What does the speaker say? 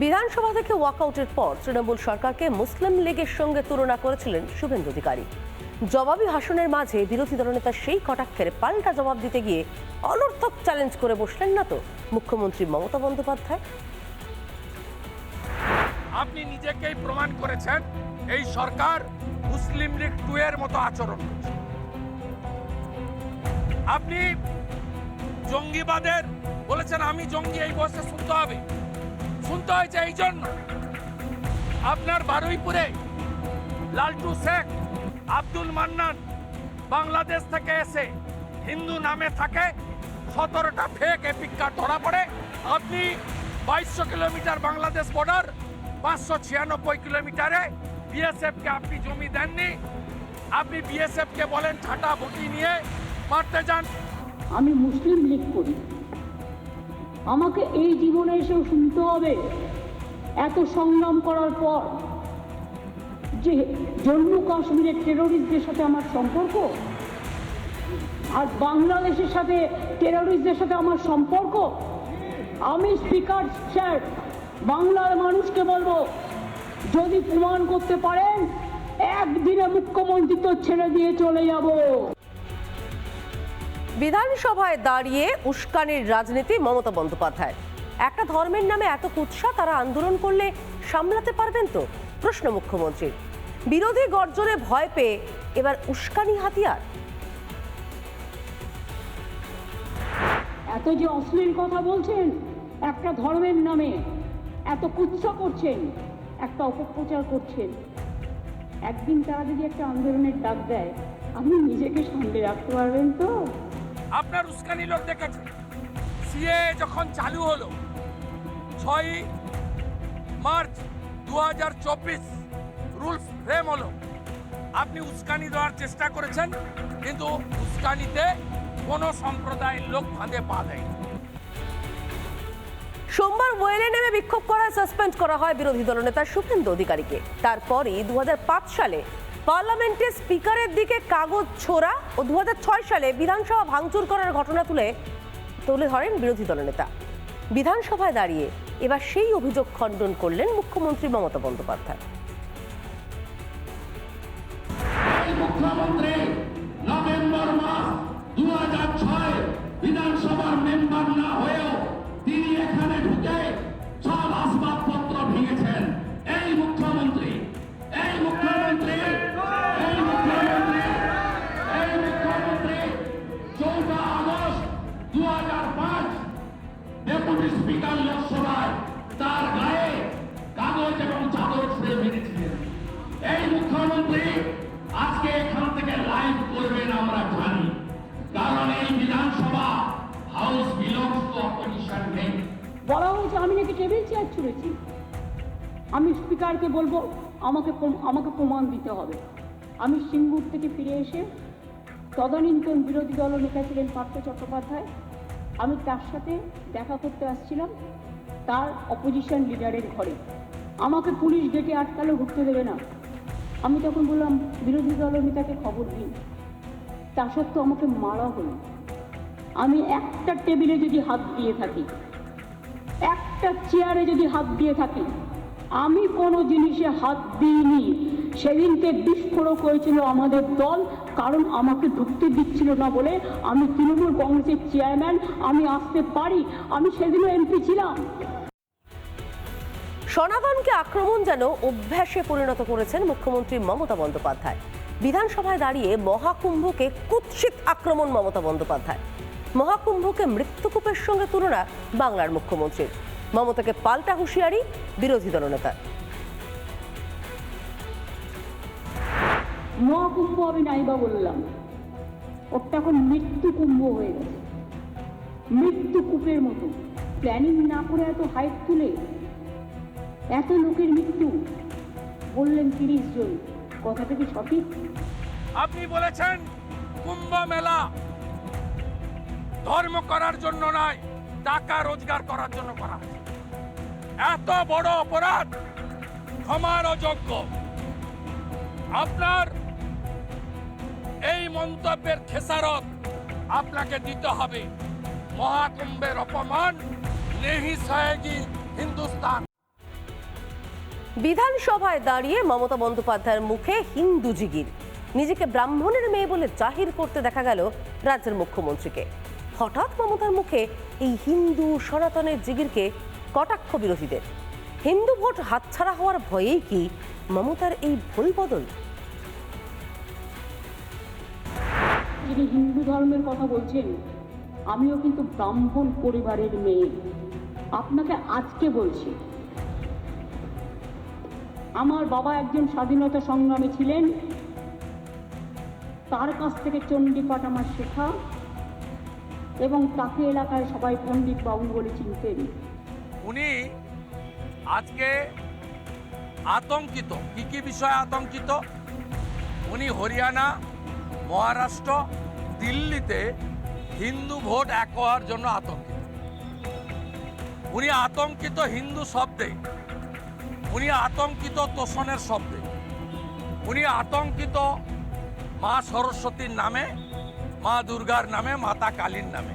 বিধানসভা থেকে ওয়াকআউটের পর তৃণমূল সরকারকে মুসলিম লীগের সঙ্গে তুলনা করেছিলেন শুভেন্দু অধিকারী। জবাবি ভাষণের মাঝে বিরোধী দলনেতা সেই কটাক্ষের পাল্টা জবাব দিতে গিয়ে অনর্থক চ্যালেঞ্জ করে বসলেন না তো মুখ্যমন্ত্রী মমতা বন্দ্যোপাধ্যায়। আপনি নিজেকেই প্রমাণ করেছেন, এই সরকার মুসলিম লীগ টু এর মতো আচরণ করছে। আপনি জঙ্গিবাদের বলেছেন, আমি জঙ্গি, এই বয়সে শুনতে হবে। শুনতে হয়েছে এই জন্য। আপনার বারুইপুরে লালটু শেখ আব্দুল মান্নান বাংলাদেশ থেকে এসে হিন্দু নামে থাকে, সতেরোটা ফেক এপিক কার্ড ধরা পড়ে। আপনি বাইশশো কিলোমিটার বাংলাদেশ বর্ডার পাঁচশো ছিয়ানব্বই কিলোমিটারে বিএসএফকে আপনি জমি দেননি। আপনি বিএসএফকে বলেন ছাটা বটি নিয়ে মারতে যান। আমি মুসলিম লীগ করি। আমাকে এই জীবনে এসেও শুনতে হবে। এত সংগ্রাম করার পর যে জম্মু কাশ্মীরের টেরোরিস্টদের সাথে আমার সম্পর্ক, আর বাংলাদেশের সাথে টেরোরিস্টদের সাথে আমার সম্পর্ক, আমি স্পিকার স্যার বাংলার মানুষকে বলব, যদি প্রমাণ করতে পারেন, একদিনে মুখ্যমন্ত্রী তো ছেড়ে দিয়ে চলে যাব। বিধানসভায় দাঁড়িয়ে উস্কানির রাজনীতি মমতা বন্দ্যোপাধ্যায় একটা ধর্মের নামে এত কুৎসা তারা আন্দোলন করলে সামলাতে পারবেন তো? প্রশ্ন মুখ্যমন্ত্রীর। বিরোধী গর্জনে ভয় পেয়ে এবার উস্কানি হাতিয়ার। এত যে অশ্লীল কথা বলছেন, একটা ধর্মের নামে এত কুৎসা করছেন, একটা অপপ্রচার করছেন। একদিন তারা যদি একটা আন্দোলনের ডাক দেয়, আপনি নিজেকে সামলে রাখতে পারবেন তো? আপনার উস্কানি লোক দেখেছে। সিএ যখন চালু হলো ছয় মার্চ দু হাজার চব্বিশ রুলস ফ্রেম হলো। আপনি উস্কানি দেওয়ার চেষ্টা করেছেন, কিন্তু উস্কানিতে কোনো সম্প্রদায়ের লোক ফাঁদে পা দেয় সোমবার ওয়েলে নেমে বিক্ষোভ করায় সাসপেন্ড করা হয় বিরোধী দলনেতা শুভেন্দু অধিকারীকে। তারপরই দু হাজার পাঁচ সালে পার্লামেন্টে স্পিকারের দিকে কাগজ ছোড়া ও দুহাজার ছয় সালে বিধানসভা ভাঙচুর করার ঘটনা তুলে তুলে ধরেন বিরোধী দলনেতা। বিধানসভায় দাঁড়িয়ে এবার সেই অভিযোগ খণ্ডন করলেন মুখ্যমন্ত্রী মমতা বন্দ্যোপাধ্যায়। মুখ্যমন্ত্রী নভেম্বর মাস দু হাজার স্পিকার লোকসভায় তার গায়ে কাগজ এবং চাদর মেরেছিলেন। এই মুখ্যমন্ত্রী আজকে এখান থেকে লাইভ করবেন আমরা জানি, কারণ এই বিধানসভা হাউস বিলংস টু অপোজিশন নেই। বলা হয়েছে, আমি নাকি টেবিল চেয়ার ছুঁড়েছি। আমি স্পিকারকে বলব, আমাকে আমাকে প্রমাণ দিতে হবে। আমি সিঙ্গুর থেকে ফিরে এসে তদানীন্তন বিরোধী দল নেতা ছিলেন পার্থ চট্টোপাধ্যায়। আমি তার সাথে দেখা করতে আসছিলাম, তার অপোজিশন লিডারের ঘরে। আমাকে পুলিশ ডেকে আটকালে, ঘুরতে দেবে না। আমি তখন বললাম, বিরোধী দল নেতাকে খবর দিন তা সত্ত্বেও আমাকে মারা হলো। আমি একটা টেবিলে যদি হাত দিয়ে থাকি, একটা চেয়ারে যদি হাত দিয়ে থাকি আমি কোনো জিনিসে হাত দিইনি। সেদিনকে বিস্ফোরক হয়েছিল আমাদের দল, কারণ আমাকে ঢুকতে দিচ্ছিল না বলে আমি তৃণমূল কংগ্রেসের চেয়ারম্যান, আমি আসতে পারি, আমি সেদিনও এমপি ছিলাম। সনাতনকে আক্রমণ যেন অভ্যাসে পরিণত করেছেন মুখ্যমন্ত্রী মমতা বন্দ্যোপাধ্যায়। বিধানসভায় দাঁড়িয়ে মহাকুম্ভকে কুৎসিত আক্রমণ মমতা বন্দ্যোপাধ্যায়। মহাকুম্ভকে মৃত্যুকূপের সঙ্গে তুলনা বাংলার মুখ্যমন্ত্রীর। মমতাকে পাল্টা হুঁশিয়ারি বিরোধী দলনেতার। মহাকুম্ভ আমি নাইবা বললাম। ওটা এখন মৃত্যু কুম্ভ হয়ে গেছে। মৃত্যু কূপের মতো। প্ল্যানিং না করে এত হাইট তুলে এত লোকের মৃত্যু। বললেন তিরিশ জন। কথাটা কি সঠিক? আপনি বলেছেন কুম্ভ মেলা ধর্ম করার জন্য নয় টাকা রোজগার করার জন্য করা হয়েছে। এত বড় অপরাধ ক্ষমার অযোগ্য। আপনার এই মন্তব্যের খেসারত আপনাকে দিতে হবে। মহাকুম্ভের অপমান নেহি হিন্দুস্তান। বিধানসভায় দাঁড়িয়ে মমতা বন্দ্যোপাধ্যায়ের মুখে হিন্দু জিগির। নিজেকে ব্রাহ্মণের মেয়ে বলে জাহির করতে দেখা গেল রাজ্যের মুখ্যমন্ত্রীকে। হঠাৎ মমতার মুখে এই হিন্দু সনাতনের জিগিরকে কটাক্ষ বিরোধীদের। হিন্দু ভোট হাতছাড়া হওয়ার ভয়েই কি মমতার এই ভুল বদল? যিনি হিন্দু ধর্মের কথা বলছেন, আমিও কিন্তু ব্রাহ্মণ পরিবারের মেয়ে। আপনাকে আজকে বলছি, আমার বাবা একজন স্বাধীনতা সংগ্রামী ছিলেন, তার কাছ থেকে চণ্ডীপাঠ আমার শেখা, এবং তাকে এলাকায় সবাই পণ্ডিত বাবু বলে চিনতেন। উনি আজকে আতঙ্কিত, কি কি বিষয়ে আতঙ্কিত? উনি হরিয়ানা, মহারাষ্ট্র, দিল্লিতে হিন্দু ভোট এক হওয়ার জন্য আতঙ্কিত। উনি আতঙ্কিত হিন্দু শব্দে, উনি আতঙ্কিত তোষণের শব্দে, উনি আতঙ্কিত মা সরস্বতীর নামে, মা দুর্গার নামে, মাতা কালীর নামে।